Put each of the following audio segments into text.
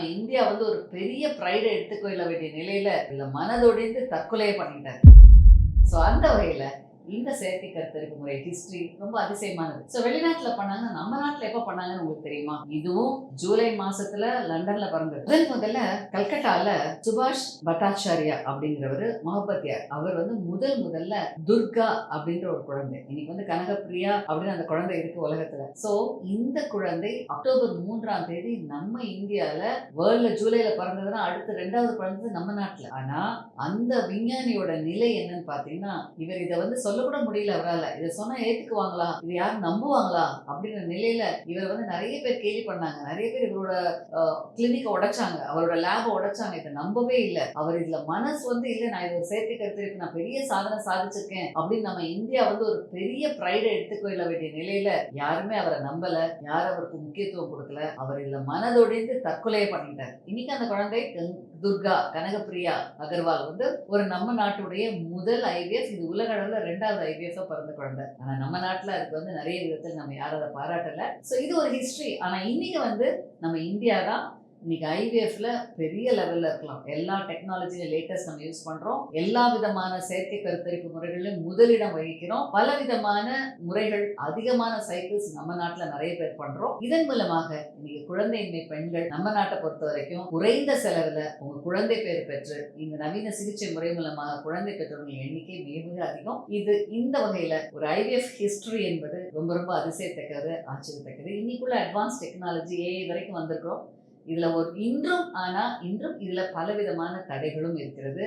நம்ம இந்தியா வந்து ஒரு பெரிய ப்ரைடை எடுத்துக்கொள்ள வேண்டிய நிலையில இதில் மனதொடிந்து தற்கொலையை பண்ணிட்டாரு. ஸோ அந்த வகையில இந்த செயற்கை கருத்தரிப்பு முறை ஹிஸ்டரி ரொம்ப அதிசயமானது. ஸோ வெளிநாட்டில் பண்ணாங்க நம்ம நாட்டில் எப்போ பண்ணாங்கன்னு உங்களுக்கு தெரியுமா? இதுவும் ஜூலை மாசத்துல லண்டன்ல பிறந்தது. முதல் முதல்ல கல்கட்டால சுபாஷ் பட்டாச்சாரியா அப்படிங்கிறவர் மொஹபத்யார் அவர் வந்து முதல் முதல்ல துர்கா அப்படின்ற ஒரு குழந்தை. இன்னைக்கு வந்து கனகப்பிரியா அப்படின்னு அந்த குழந்தை இருக்கு உலகத்துல. ஸோ இந்த குழந்தை அக்டோபர் மூன்றாம் தேதி நம்ம இந்தியால வேர்ல்ட்ல ஜூலைல பிறந்ததுன்னா அடுத்து ரெண்டாவது குழந்தை நம்ம நாட்டில். ஆனா அந்த விஞ்ஞானியோட நிலை என்னன்னு பாத்தீங்கன்னா இவர் இதை வந்து சொல்லக்கூட முடியல அவரால். இதை சொன்னா ஏத்துக்குவாங்களா? இது யாரும் நம்புவாங்களா? அப்படிங்கிற நிலையில இவர் வந்து நிறைய பேர் கேள்வி பண்ணாங்க. நிறைய பேர் இவரோட கிளினிக்கை உடைச்சாங்க. அவரோட லேபை உடைச்சாங்க. இதை நம்பவே இல்லை. அவர் இதுல மனசு வந்து இல்லை. நான் இதை ஒரு செயற்கை நான் பெரிய சாதனை சாதிச்சிருக்கேன் அப்படின்னு நம்ம இந்தியா வந்து ஒரு பெரிய ப்ரைடை எடுத்துக்கொள்ள வேண்டிய நிலையில யாருமே அவரை நம்பல. யாரும் அவருக்கு முக்கியத்துவம் கொடுக்கல. அவர் இதுல மனதொடைந்து தற்கொலையை பண்ணிட்டார். இன்னைக்கு அந்த குழந்தை கங்- துர்கா கனகப்பிரியா அகர்வால் வந்து ஒரு நம்ம நாட்டுடைய முதல் ஐவிஎஸ் இது உலக ரெண்டு ரெண்டாவது ஐவிஎஃப் பிறந்த குழந்தை. ஆனா நம்ம நாட்டுல அதுக்கு வந்து நிறைய விதத்தில் நம்ம யாரும் அதை பாராட்டல. ஸோ இது ஒரு ஹிஸ்டரி ஆனா இன்னைக்கு வந்து நம்ம இந்தியா தான் இன்னைக்கு ஐவிஎஃப்ல பெரிய லெவல்ல இருக்கலாம். எல்லா டெக்னாலஜியும் லேட்டஸ்ட் நம்ம யூஸ் பண்றோம். எல்லா விதமான செயற்கை கருத்தரிப்பு முறைகளிலும் முதலிடம் வகிக்கிறோம். பல விதமான முறைகள் அதிகமான சைக்கிள்ஸ் நம்ம நாட்டுல நிறைய பேர் பண்றோம். இதன் மூலமாக இன்னைக்கு குழந்தையின்மை பெண்கள் நம்ம நாட்டை பொறுத்த வரைக்கும் குறைந்த செலவுல உங்க குழந்தை பேர் பெற்று இந்த நவீன சிகிச்சை முறை மூலமாக குழந்தை பெற்றவர்கள் எண்ணிக்கை மிக மிக அதிகம். இது இந்த வகையில ஒரு ஐவிஎஃப் ஹிஸ்டரி என்பது ரொம்ப ரொம்ப அதிசயத்தக்கது ஆச்சரியத்தக்கது. இன்னைக்குள்ள அட்வான்ஸ் டெக்னாலஜி ஏஐ வரைக்கும் வந்திருக்கிறோம். இதுல ஒரு இன்றும் ஆனா இன்றும் இதுல பலவிதமான தடைகளும் இருக்கிறது.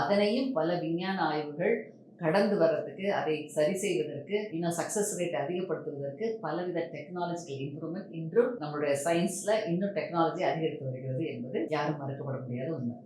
அதனையும் பல விஞ்ஞான ஆய்வுகள் கடந்து வர்றதுக்கு அதை சரி செய்வதற்கு இன்னும் சக்ஸஸ் ரேட் அதிகப்படுத்துவதற்கு பலவித டெக்னாலஜிக்கல் இம்ப்ரூவ்மெண்ட் இன்றும் நம்மளுடைய சயின்ஸில் இன்னும் டெக்னாலஜி அதிகரித்து வருகிறது என்பது யாரும் மறுக்கப்பட முடியாத உண்மை.